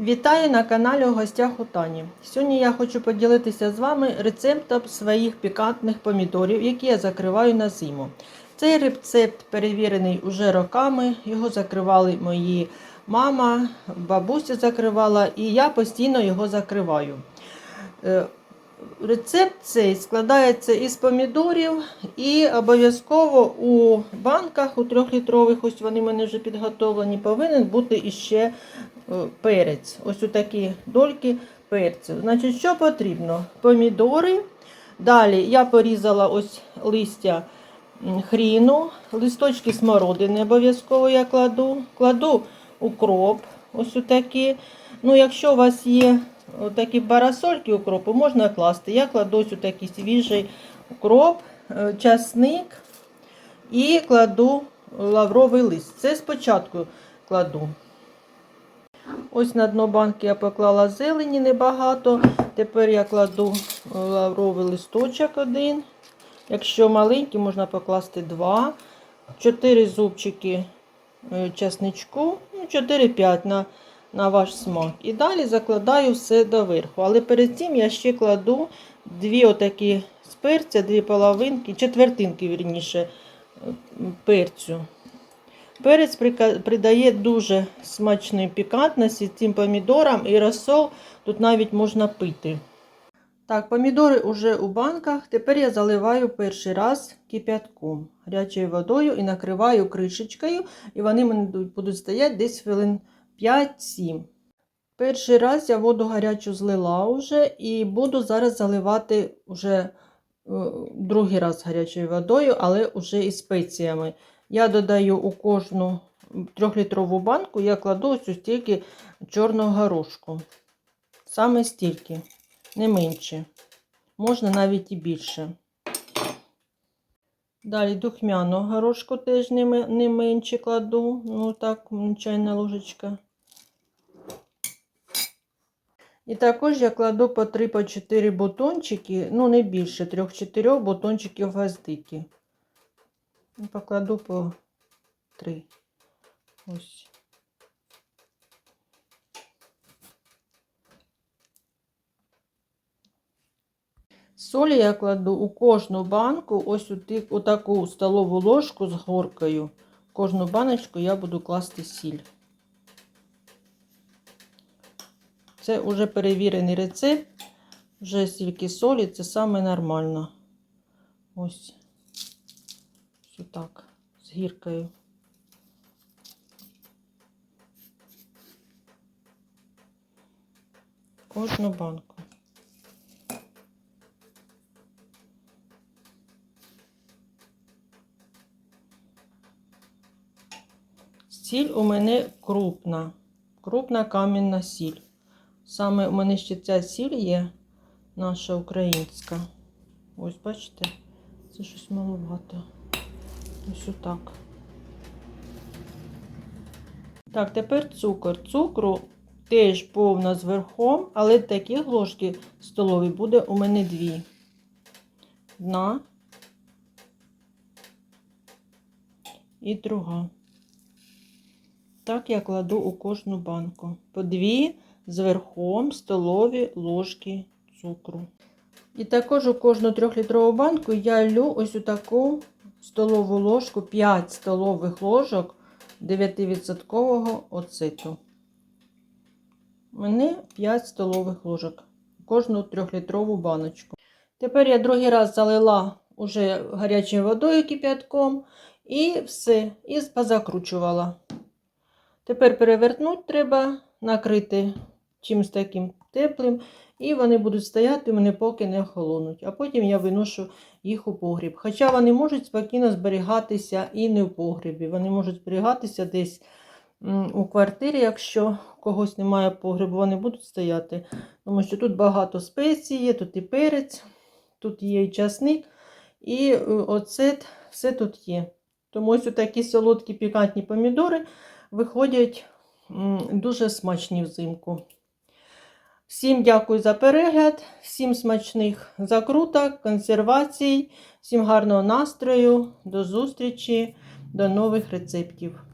Вітаю на каналі у гостях у Тані. Сьогодні я хочу поділитися з вами рецептом своїх пікантних помідорів, які я закриваю на зиму. Цей рецепт перевірений уже роками. Його закривали мої мама, бабуся закривала, і я постійно його закриваю. Рецепт цей складається із помідорів і обов'язково у банках, у трьохлітрових, ось вони в мене вже підготовлені, повинен бути іще е, перець. Ось у такі дольки перцю. Значить, що потрібно? Помідори. Далі я порізала ось листя хріну, листочки смородини обов'язково я кладу. Кладу укроп, ось такі. Ну, якщо у вас є такі парасольки укропу, можна класти. Я кладу ось такий свіжий укроп, е, часник і кладу лавровий лист. Це спочатку кладу. Ось на дно банки я поклала зелені небагато. Тепер я кладу лавровий листочок один. Якщо маленький, можна покласти два. Чотири зубчики е, часничку, ну, 4-5 на, на ваш смак. І далі закладаю все доверху. Але перед цим я ще кладу дві отакі з перця, дві половинки, четвертинки, вірніше, е, перцю. Перець придає дуже смачної пікантності цим помідорам і розсол тут навіть можна пити. Так, помідори вже у банках. Тепер я заливаю перший раз кип'ятком, гарячою водою і накриваю кришечкою, і вони будуть стояти десь хвилин 5-7. Перший раз я воду гарячу злила вже і буду зараз заливати вже е, другий раз гарячою водою, але вже із спеціями. Я додаю у кожну трьохлітрову банку, я кладу ось стільки чорного горошку. Саме стільки, не менше. Можна навіть і більше. Далі духмяного горошку теж не, менше кладу. Ну так, чайна ложечка. І також я кладу по 3-4 бутончики, ну не більше 3-4 бутончиків гвоздики. Покладу по 3. Ось. Солі я кладу у кожну банку, ось у, у таку столову ложку з горкою. Кожну баночку я буду класти сіль. Це вже перевірений рецепт. Вже стільки солі, це саме нормально. Ось. Ось так, з гіркою. Кожну банку. Сіль у мене крупна, крупна кам'яна сіль. Саме у мене ще ця сіль є, наша українська. Ось, бачите, це щось маловато. Ось отак. Так, тепер цукор. Цукру теж повна з але такі ложки столові буде у мене дві. Одна і друга. Так я кладу у кожну банку. По дві з верхом столові ложки цукру. І також у кожну трьохлітрову банку я лю ось у таку столову ложку, 5 столових ложок 9% оциту. Мене 5 столових ложок. Кожну трьохлітрову баночку. Тепер я другий раз залила уже гарячою водою кип'ятком і все, і позакручувала. Тепер перевернути треба, накрити чимось таким теплим, і вони будуть стояти мене поки не охолонуть. А потім я виношу їх у погріб. Хоча вони можуть спокійно зберігатися і не в погрібі. Вони можуть зберігатися десь у квартирі, якщо когось немає погребу, вони будуть стояти. Тому що тут багато спецій є, тут і перець, тут є і часник, і е, оцет, все тут є. Тому ось такі солодкі пікантні помідори виходять дуже смачні взимку. Всім дякую за перегляд, всім смачних закруток, консервацій, всім гарного настрою, до зустрічі, до нових рецептів.